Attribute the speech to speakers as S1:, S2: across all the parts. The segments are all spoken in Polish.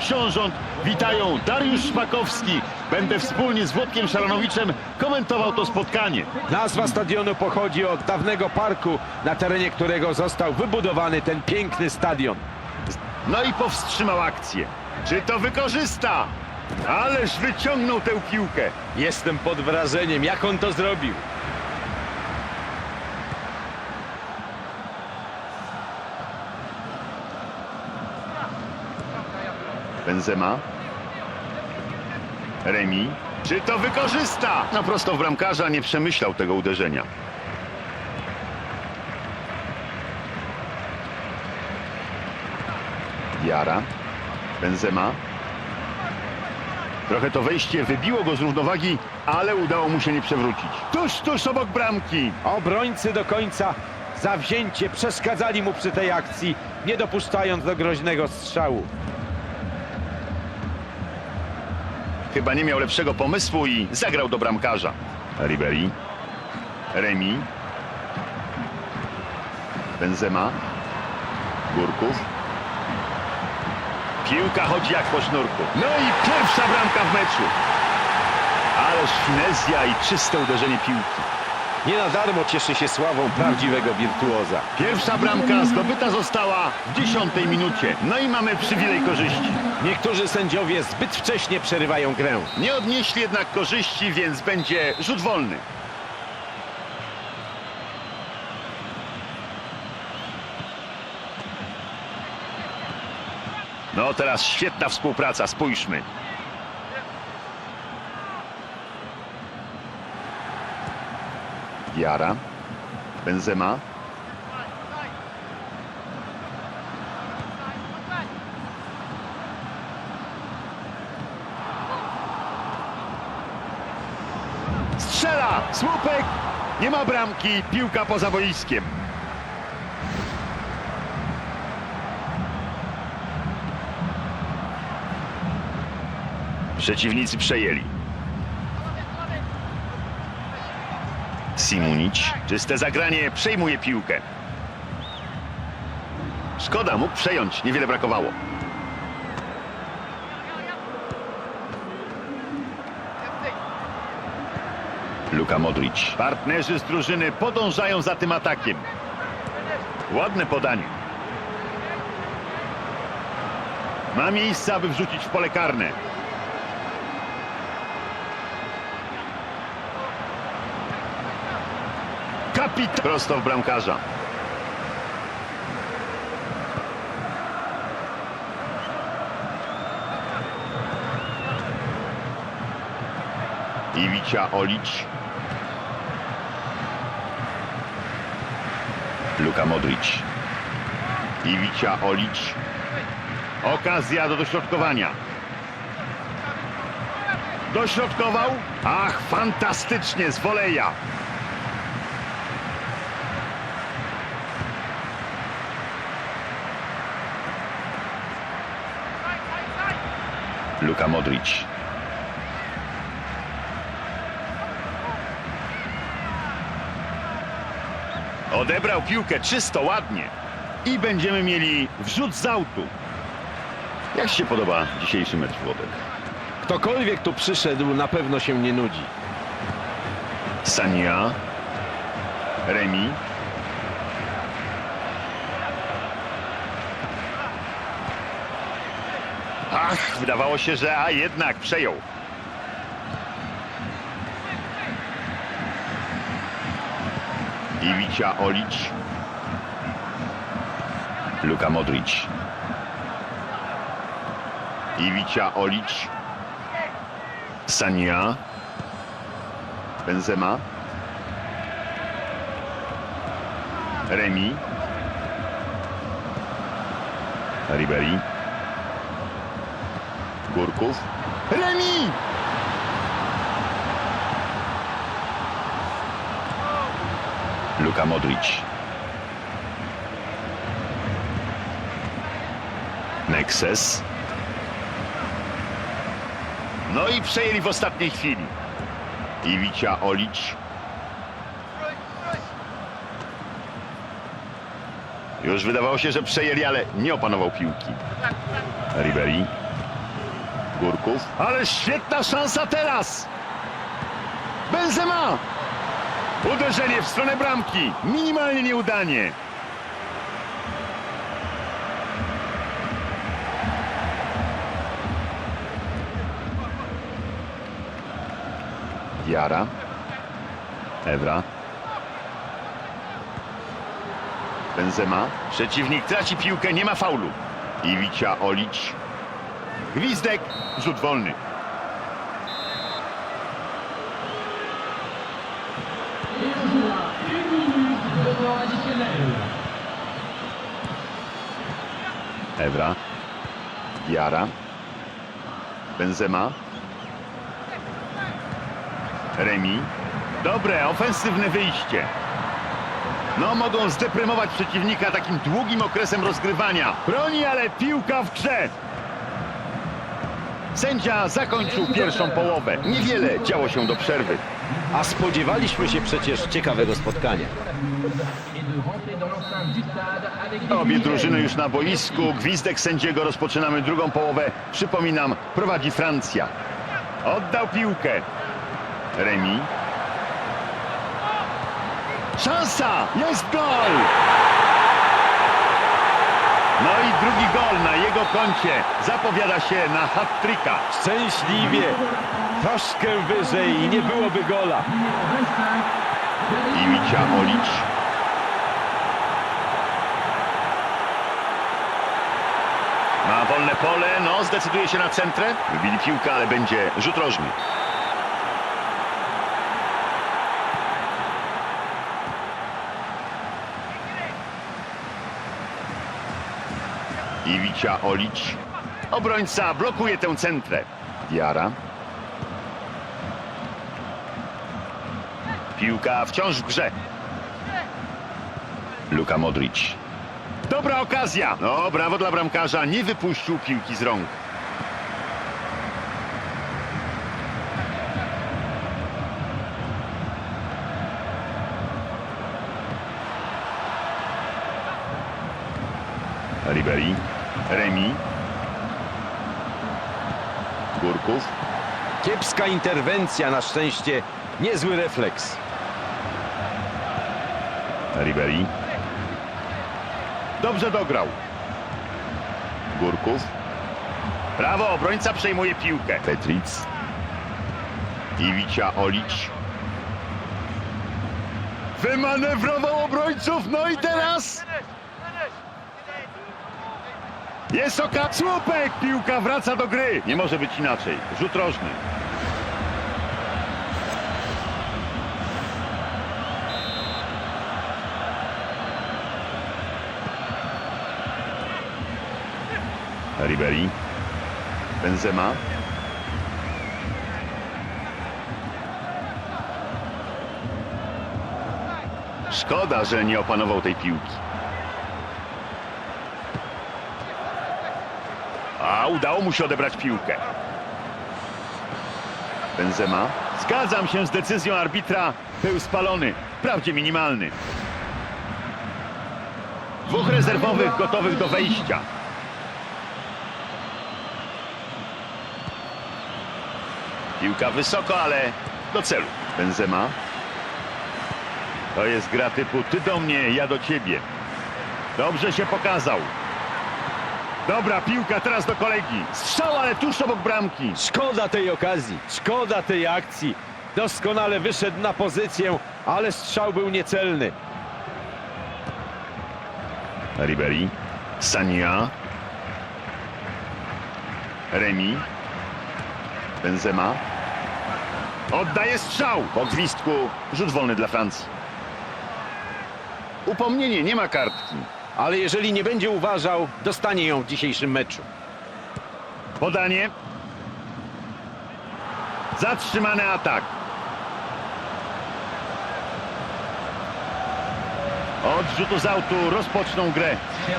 S1: Książąt witają Dariusz Szpakowski. Będę wspólnie z Włodkiem Szaranowiczem komentował to spotkanie.
S2: Nazwa stadionu pochodzi od dawnego parku, na terenie którego został wybudowany ten piękny stadion.
S1: No i powstrzymał akcję. Czy to wykorzysta? Ależ wyciągnął tę piłkę.
S2: Jestem pod wrażeniem, jak on to zrobił.
S1: Benzema. Remi. Czy to wykorzysta? No prosto w bramkarza nie przemyślał tego uderzenia. Jara. Benzema. Trochę to wejście wybiło go z równowagi, ale udało mu się nie przewrócić. Tuż, tuż obok bramki.
S2: Obrońcy do końca zawzięcie przeszkadzali mu przy tej akcji, nie dopuszczając do groźnego strzału.
S1: Chyba nie miał lepszego pomysłu i zagrał do bramkarza. Ribery. Remi. Benzema. Górków. Piłka chodzi jak po sznurku. No i pierwsza bramka w meczu. Ależ finezja i czyste uderzenie piłki.
S2: Nie na darmo cieszy się sławą prawdziwego wirtuoza.
S1: Pierwsza bramka zdobyta została w dziesiątej minucie. No i mamy przywilej korzyści.
S2: Niektórzy sędziowie zbyt wcześnie przerywają grę.
S1: Nie odnieśli jednak korzyści, więc będzie rzut wolny. No teraz świetna współpraca, spójrzmy. Jara, Benzema, strzela, słupek, nie ma bramki, piłka poza boiskiem. Przeciwnicy przejęli. Simunić, czyste zagranie, przejmuje piłkę. Szkoda, mógł przejąć, niewiele brakowało. Luka Modric. Partnerzy z drużyny podążają za tym atakiem. Ładne podanie. Ma miejsce, aby wrzucić w pole karne. kapitan. Prosto w bramkarza. Iwicia Olić. Luka Modrić. Iwicia Olić. Okazja do dośrodkowania. Dośrodkował. Ach, fantastycznie z voleja. Luka Modric. Odebrał piłkę czysto, ładnie. I będziemy mieli wrzut z autu. Jak się podoba dzisiejszy mecz Włodek?
S2: Ktokolwiek tu przyszedł, na pewno się nie nudzi.
S1: Sania. Remi. Wydawało się, że a jednak przejął. Iwicia Olić. Luka Modric. Iwicia Olić. Sania. Benzema. Remi. Ribery. Górków. Remi! Luka Modric. Nexus. No i przejęli w ostatniej chwili. Iwicia Olić. Już wydawało się, że przejęli, ale nie opanował piłki. Ribery. Górków. Ale świetna szansa teraz! Benzema! Uderzenie w stronę bramki. Minimalnie nieudanie. Jara. Evra. Benzema. Przeciwnik traci piłkę, nie ma faulu. Iwicia Olić. Gwizdek, rzut wolny. Evra. Jara. Benzema. Remi. Dobre, ofensywne wyjście. No, mogą zdeprymować przeciwnika takim długim okresem rozgrywania. Broni, ale piłka w grze. Sędzia zakończył pierwszą połowę. Niewiele działo się do przerwy.
S2: A spodziewaliśmy się przecież ciekawego spotkania.
S1: Obie drużyny już na boisku. Gwizdek sędziego. Rozpoczynamy drugą połowę. Przypominam, prowadzi Francja. Oddał piłkę. Remi. Szansa! Jest gol! No i drugi gol na jego koncie. Zapowiada się na hat-tricka.
S2: Szczęśliwie. Troszkę wyżej i nie byłoby gola.
S1: Iwicia Olić. Ma wolne pole, no zdecyduje się na centrę. Wybili piłkę, ale będzie rzut rożny. Iwicia Olić. Obrońca blokuje tę centrę. Diara. Piłka wciąż w grze. Luka Modric. Dobra okazja. No, brawo dla bramkarza. Nie wypuścił piłki z rąk. Ribery. Remi. Górków.
S2: Kiepska interwencja, na szczęście niezły refleks.
S1: Ribery. Dobrze dograł. Górków. Prawo, obrońca przejmuje piłkę. Petric. Iwicia Olić. Wymanewrował obrońców, no i teraz... Jest okat, słupek, piłka wraca do gry. Nie może być inaczej. Rzut rożny. Ribery. Benzema. Szkoda, że nie opanował tej piłki. A udało mu się odebrać piłkę. Benzema. Zgadzam się z decyzją arbitra. Był spalony. Wprawdzie minimalny. Dwóch rezerwowych gotowych do wejścia. Piłka wysoko, ale do celu. Benzema. To jest gra typu ty do mnie, ja do ciebie. Dobrze się pokazał. Dobra, piłka teraz do kolegi. Strzał, ale tuż obok bramki.
S2: Szkoda tej okazji, szkoda tej akcji. Doskonale wyszedł na pozycję, ale strzał był niecelny.
S1: Ribery. Sania. Remi. Benzema. Oddaje strzał. Po gwizdku rzut wolny dla Francji. Upomnienie, nie ma kartki.
S2: Ale jeżeli nie będzie uważał, dostanie ją w dzisiejszym meczu.
S1: Podanie. Zatrzymany atak. Od rzutu z autu rozpoczną grę.
S3: Je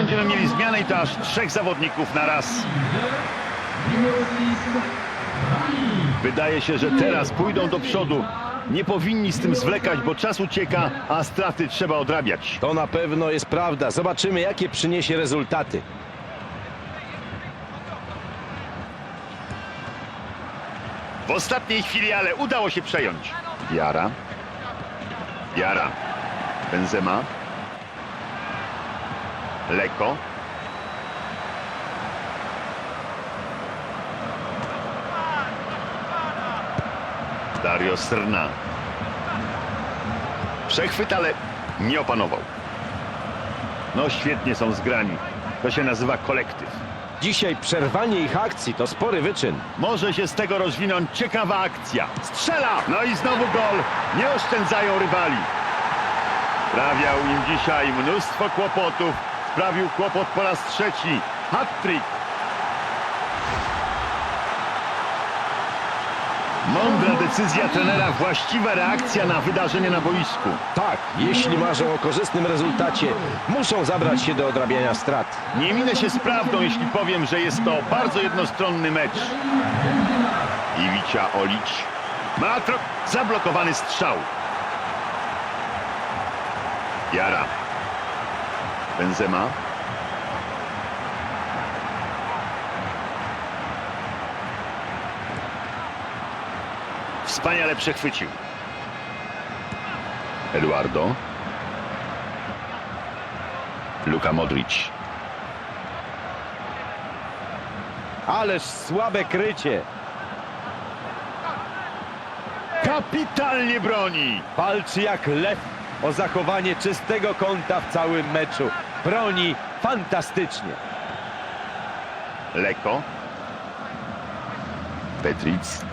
S1: będziemy mieli zmianę i to aż trzech zawodników na raz.
S3: Numéro 6,
S1: Wydaje się, że teraz pójdą do przodu. Nie powinni z tym zwlekać, bo czas ucieka, a straty trzeba odrabiać.
S2: To na pewno jest prawda. Zobaczymy, jakie przyniesie rezultaty.
S1: W ostatniej chwili, ale udało się przejąć. Jara. Jara. Benzema. Leko. Dario Srna. Przechwyt, ale nie opanował. No świetnie są zgrani. To się nazywa kolektyw.
S2: Dzisiaj przerwanie ich akcji to spory wyczyn.
S1: Może się z tego rozwinąć ciekawa akcja. Strzela! No i znowu gol. Nie oszczędzają rywali. Sprawiał im dzisiaj mnóstwo kłopotów. Sprawił kłopot po raz trzeci. Hat-trick. Mądra decyzja trenera, właściwa reakcja na wydarzenie na boisku.
S2: Tak, jeśli marzą o korzystnym rezultacie, muszą zabrać się do odrabiania strat.
S1: Nie minę się z prawdą, jeśli powiem, że jest to bardzo jednostronny mecz. Iwicia Olić. Ma tro... zablokowany strzał. Jara. Benzema. Wspaniale przechwycił. Eduardo. Luka Modric.
S2: Ależ słabe krycie.
S1: Kapitalnie broni.
S2: Walczy jak lew o zachowanie czystego kąta w całym meczu. Broni fantastycznie.
S1: Leko. Petric.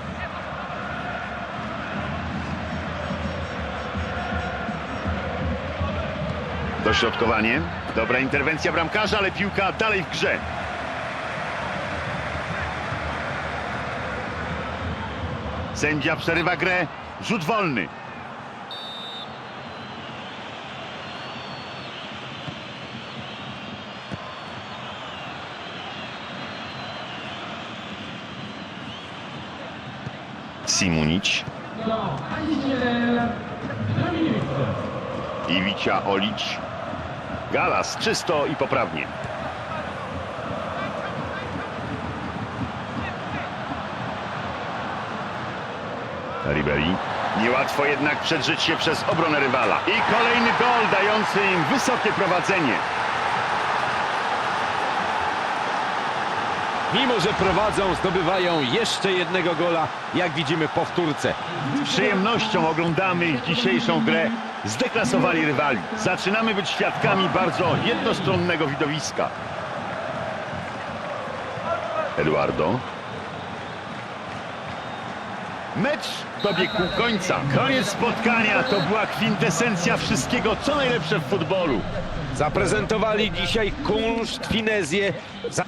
S1: Dośrodkowanie. Dobra interwencja bramkarza, ale piłka dalej w grze. Sędzia przerywa grę. Rzut wolny. Simunić.
S3: temps additionnel, 2 minutes.
S1: Iwicia Olić. Galas czysto i poprawnie. Ribery. Niełatwo jednak przedrzeć się przez obronę rywala. I kolejny gol dający im wysokie prowadzenie.
S2: Mimo, że prowadzą, zdobywają jeszcze jednego gola, jak widzimy po wtórce.
S1: Z przyjemnością oglądamy ich dzisiejszą grę. Zdeklasowali rywali. Zaczynamy być świadkami bardzo jednostronnego widowiska. Eduardo. Mecz dobiegł końca. Koniec spotkania to była kwintesencja wszystkiego, co najlepsze w futbolu.
S2: Zaprezentowali dzisiaj kunszt, finezję. Za...